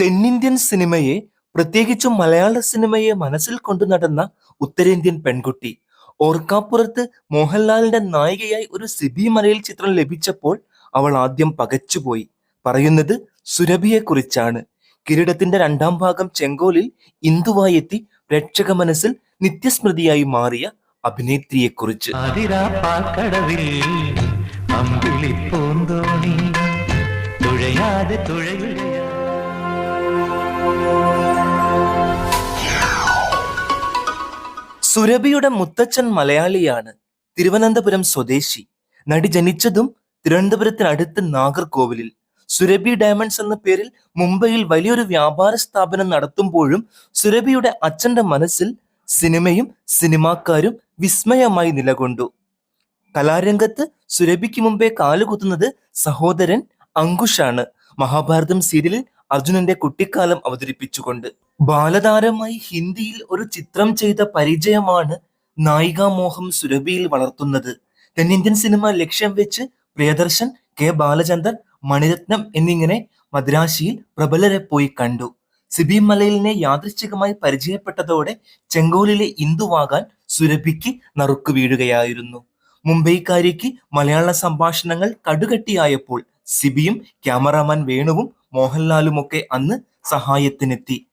തെന്നിന്ത്യൻ സിനിമയെ പ്രത്യേകിച്ചും മലയാള സിനിമയെ മനസ്സിൽ കൊണ്ടു നടന്ന ഉത്തരേന്ത്യൻ പെൺകുട്ടി. ഓർക്കാപ്പുറത്ത് മോഹൻലാലിന്റെ നായികയായി ഒരു സിബി മലയിൽ ചിത്രം ലഭിച്ചപ്പോൾ അവൾ ആദ്യം പകച്ചുപോയി. പറയുന്നത് സുരഭിയെക്കുറിച്ചാണ്. കിരീടത്തിന്റെ രണ്ടാം ഭാഗം ചെങ്കോലിൽ ഇന്ദുവായി എത്തി പ്രേക്ഷക മനസ്സിൽ നിത്യസ്മൃതിയായി മാറിയ അഭിനേത്രിയെക്കുറിച്ച്. തുഴയാതെ തുഴയുകയാ സുരഭിയുടെ മുത്തച്ഛൻ മലയാളിയാണ് തിരുവനന്തപുരം സ്വദേശി. നടി ജനിച്ചതും തിരുവനന്തപുരത്തിനടുത്ത് നാഗർകോവിലിൽ. സുരഭി ഡയമണ്ട്സ് എന്ന പേരിൽ മുംബൈയിൽ വലിയൊരു വ്യാപാര സ്ഥാപനം നടത്തുമ്പോഴും സുരഭിയുടെ അച്ഛന്റെ മനസ്സിൽ സിനിമയും സിനിമാക്കാരും വിസ്മയമായി നിലകൊണ്ടു. കലാരംഗത്ത് സുരഭിക്ക് മുമ്പേ കാലുകുത്തുന്നത് സഹോദരൻ അങ്കുഷാണ്. മഹാഭാരതം സീരിയലിൽ അർജുനന്റെ കുട്ടിക്കാലം അവതരിപ്പിച്ചുകൊണ്ട് ബാലതാരമായി ഹിന്ദിയിൽ ഒരു ചിത്രം ചെയ്ത പരിചയമാണ് നായികാമോഹം സുരഭിയിൽ വളർത്തുന്നത്. തെന്നിന്ത്യൻ സിനിമ ലക്ഷ്യം വെച്ച് പ്രിയദർശൻ കെ ബാലചന്ദ്രൻ മണിരത്നം എന്നിങ്ങനെ മദ്രാശിയിൽ പ്രബലരെ പോയി കണ്ടു. സിബി മലയിലിനെ യാദൃശ്ചികമായി പരിചയപ്പെട്ടതോടെ ചെങ്കോലിലെ ഇന്ദുവാകാൻ സുരഭിക്ക് നറുക്കു വീഴുകയായിരുന്നു. മുംബൈക്കാരിക്ക് മലയാള സംഭാഷണങ്ങൾ കടുകട്ടിയായപ്പോൾ സിബിയും ക്യാമറാമാൻ വേണുവും മോഹൻലാലുമൊക്കെ അന്ന് സഹായത്തിനെത്തി.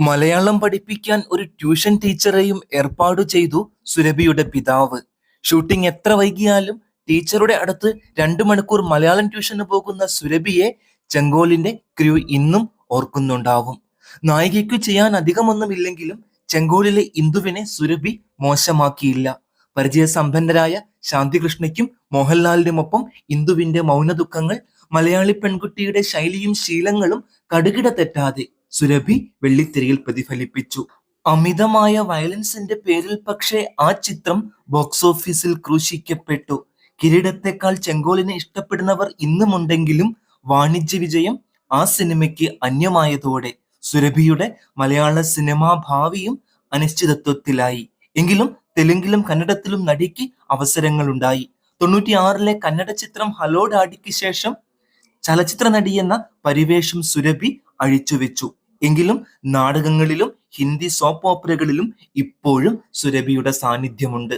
മലയാളം പഠിപ്പിക്കാൻ ഒരു ട്യൂഷൻ ടീച്ചറെയും ഏർപ്പാടു ചെയ്തു സുരഭിയുടെ പിതാവ്. ഷൂട്ടിംഗ് എത്ര വൈകിയാലും ടീച്ചറുടെ അടുത്ത് രണ്ടു മണിക്കൂർ മലയാളം ട്യൂഷന് പോകുന്ന സുരഭിയെ ചെങ്കോലിന്റെ ക്രൂ ഇന്നും ഓർക്കുന്നുണ്ടാവും. നായികയ്ക്ക് ചെയ്യാൻ അധികമൊന്നുമില്ലെങ്കിലും ചെങ്കോലിലെ ഇന്ദുവിനെ സുരഭി മോശമാക്കിയില്ല. പരിചയസമ്പന്നരായ ശാന്തികൃഷ്ണയ്ക്കും മോഹൻലാലിനുമൊപ്പം ഇന്ദുവിന്റെ മൗനദുഃഖങ്ങൾ മലയാളി പെൺകുട്ടിയുടെ ശൈലിയും ശീലങ്ങളും കടുകിട തെറ്റാതെ സുരഭി വെള്ളിത്തിരയിൽ പ്രതിഫലിപ്പിച്ചു. അമിതമായ വയലൻസിന്റെ പേരിൽ പക്ഷേ ആ ചിത്രം ബോക്സ് ഓഫീസിൽ ക്രൂശിക്കപ്പെട്ടു. കിരീടത്തെക്കാൾ ചെങ്കോലിനെ ഇഷ്ടപ്പെടുന്നവർ ഇന്നുമുണ്ടെങ്കിലും വാണിജ്യ വിജയം ആ സിനിമയ്ക്ക് അന്യമായതോടെ സുരഭിയുടെ മലയാള സിനിമാ ഭാവിയും അനിശ്ചിതത്വത്തിലായി. എങ്കിലും തെലുങ്കിലും കന്നഡത്തിലും നടിക്ക് അവസരങ്ങളുണ്ടായി. തൊണ്ണൂറ്റിയാറിലെ കന്നഡ ചിത്രം ഹലോ ഡാഡിക്ക് ശേഷം ചലച്ചിത്ര നടി എന്ന പരിവേഷം സുരഭി അഴിച്ചുവെച്ചു. എങ്കിലും നാടകങ്ങളിലും ഹിന്ദി സോപ്പ് ഓപ്പറകളിലും ഇപ്പോഴും സുരഭിയുടെ സാന്നിധ്യമുണ്ട്.